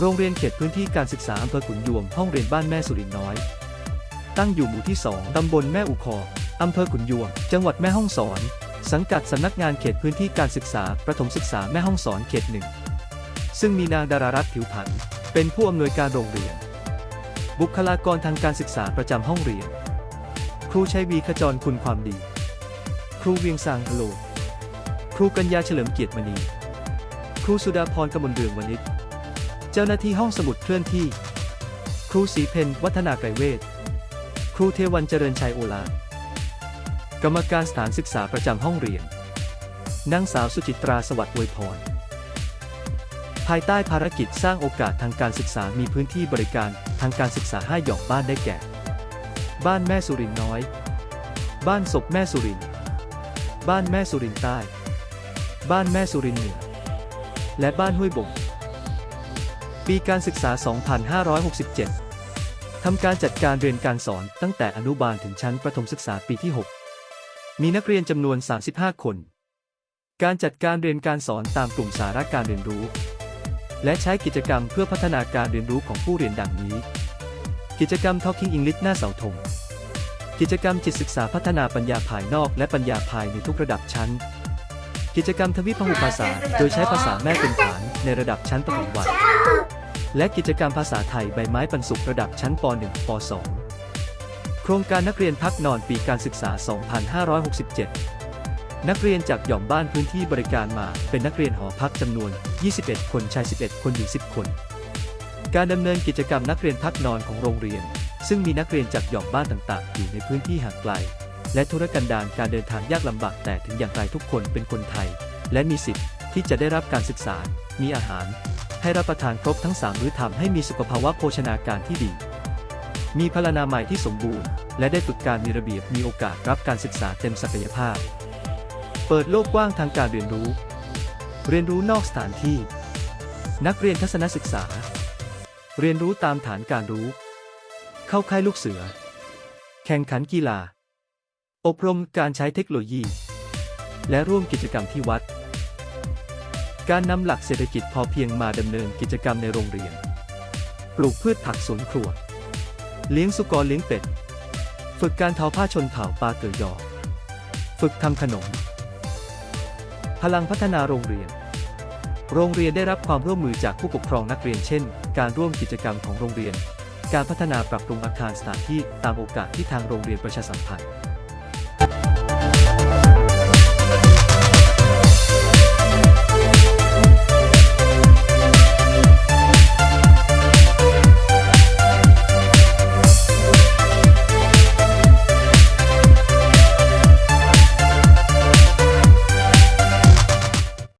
โรงเรียนเขตพื้นที่การศึกษาอำเภอขุนยวมห้องเรียนบ้านแม่สุรินน้อย ตั้งอยู่หมู่ที่ 2 ตำบลแม่อุคออำเภอขุนยวม จังหวัดแม่ฮ่องสอน สังกัดสำนักงานเขตพื้นที่การศึกษา ประถมศึกษาแม่ฮ่องสอนเขตหนึ่ง ซึ่งมีนางดารารัตน์ผิวผัน เป็นผู้อำนวยการโรงเรียน บุคลากรทางการศึกษาประจำห้องเรียน ครูชัยวีขจรคุณความดี ครูเวียงสางโล ครูกัญญาเฉลิมเกียรติมณี ครูสุดาพรกมลเรืองวณิช จ้าหน้าที่ห้องสมุดเคลื่อนที่ ครูศรีเพนวัฒนาไกรเวทครูเทวันเจริญชัยโอลากรรมการสถานศึกษาประจำห้องเรียนนางสาวสุจิตราสวัสดิ์อวยพรภายใต้ภารกิจสร้างโอกาสทางการศึกษามีพื้นที่บริการทางการศึกษาห้หยอมบ้านได้แก่ บ้านแม่สุรินน้อย บ้านศพแม่สุริน บ้านแม่สุรินใต้ บ้านแม่สุรินเหนือ และบ้านห้วยบง ปีการศึกษา 2567 ทำการจัดการเรียนการสอนตั้งแต่อนุบาลถึงชั้นประถมศึกษาปีที่ 6 มีนักเรียนจำนวน 35 คน การจัดการเรียนการสอนตามกลุ่มสาระการเรียนรู้ และใช้กิจกรรมเพื่อพัฒนาการเรียนรู้ของผู้เรียนดังนี้ กิจกรรม Talking English หน้าเสาธง กิจกรรมจิตศึกษาพัฒนาปัญญาภายนอกและปัญญาภายในทุกระดับชั้น กิจกรรมทวิพหุภาษา โดยใช้ภาษาแม่เป็นฐานในระดับชั้นประถมวัย และกิจกรรมภาษาไทยใบไม้ปันสุขระดับชั้นป .1 ป .2 โครงการนักเรียนพักนอนปีการศึกษา 2567 นักเรียนจากหย่อมบ้านพื้นที่บริการมาเป็นนักเรียนหอพักจำนวน 21 คนชาย 11 คนหญิง 10 คน การดำเนินกิจกรรมนักเรียนพักนอนของโรงเรียน ซึ่งมีนักเรียนจากหย่อมบ้านต่าง ๆ อยู่ในพื้นที่ห่างไกล และธุรกันดารการเดินทางยากลำบากแต่ถึงอย่างไรทุกคนเป็นคนไทย และมีสิทธิ์ที่จะได้รับการศึกษา มีอาหาร ให้รับประทานครบทั้ง 3 มื้อทำให้มีสุขภาวะโภชนาการที่ดี มีพลานามัยที่สมบูรณ์ และได้ฝึกการมีระเบียบมีโอกาสรับการศึกษาเต็มศักยภาพ เปิดโลกกว้างทางการเรียนรู้ เรียนรู้นอกสถานที่ นักเรียนทัศนศึกษา เรียนรู้ตามฐานการรู้ เข้าค่ายลูกเสือ แข่งขันกีฬา อบรมการใช้เทคโนโลยี และร่วมกิจกรรมที่วัด การนำหลักเศรษฐกิจพอเพียงมาดำเนินกิจกรรมในโรงเรียน ปลูกพืชผักสวนครัว เลี้ยงสุกรเลี้ยงเป็ด ฝึกการทอผ้าชนเผ่าปลาเกิดยอ ฝึกทำขนม พลังพัฒนาโรงเรียน โรงเรียนได้รับความร่วมมือจากผู้ปกครองนักเรียนเช่น การร่วมกิจกรรมของโรงเรียน การพัฒนาปรับปรุงอาคารสถานที่ตามโอกาสที่ทางโรงเรียนประชาสัมพันธ์